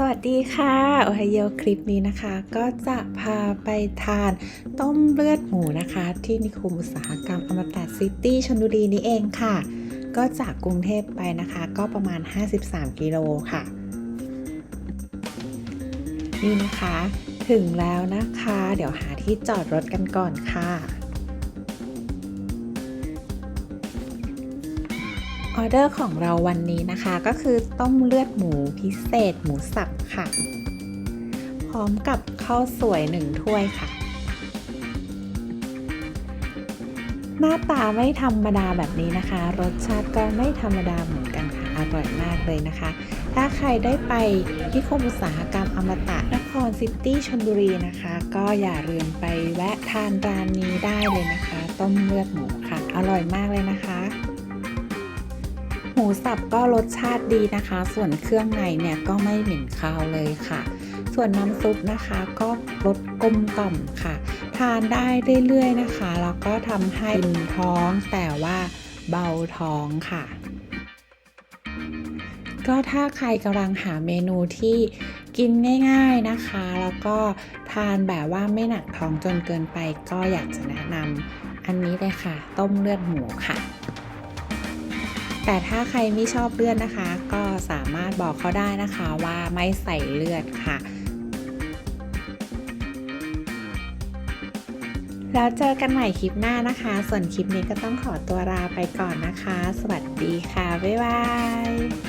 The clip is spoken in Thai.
สวัสดีค่ะ โอไฮโอคลิปนี้นะคะ ก็จะพาไปทานต้มเลือดหมูนะคะ ที่นิคมอุตสาหกรรมอมตะซิตี้ชลบุรีนี่เองค่ะ ก็จากกรุงเทพไปนะคะ ก็ประมาณ 53 กิโลค่ะ นี่นะคะ ถึงแล้วนะคะ เดี๋ยวหาที่จอดรถกันก่อนค่ะ ออเดอร์ของเราวันนี้นะคะก็คือต้มเลือดหมูพิเศษหมูสับค่ะ พร้อมกับข้าวสวยหนึ่งถ้วยค่ะ หน้าตาไม่ธรรมดาแบบนี้นะคะ รสชาติก็ไม่ธรรมดาเหมือนกันค่ะ อร่อยมากเลยนะคะ ถ้าใครได้ไปที่คมอุตสาหกรรมอมตะนครซิตี้ชลบุรีนะคะ ก็อย่าลืมไปแวะทานร้านนี้ได้เลยนะคะ ต้มเลือดหมูค่ะ อร่อยมากเลยนะคะ หมูสับก็รสชาติดีนะคะ ส่วนเครื่องในเนี่ยก็ไม่เหม็นคาวเลยค่ะ ส่วนน้ำซุปนะคะก็รสกลมกล่อมค่ะ ทานได้เรื่อยๆนะคะ แล้วก็ทำให้อิ่มท้องแต่ว่าเบาท้องค่ะ ก็ถ้าใครกำลังหาเมนูที่กินง่ายๆนะคะ แล้วก็ทานแบบว่าไม่หนักท้องจนเกินไปก็อยากจะแนะนำอันนี้เลยค่ะ ต้มเลือดหมูค่ะ แต่ถ้าใครไม่ชอบเลือดนะคะ ก็สามารถบอกเขาได้นะคะว่าไม่ใส่เลือดค่ะ แล้วเจอกันใหม่คลิปหน้านะคะ ส่วนคลิปนี้ก็ต้องขอตัวลาไปก่อนนะคะ สวัสดีค่ะ บ๊ายบาย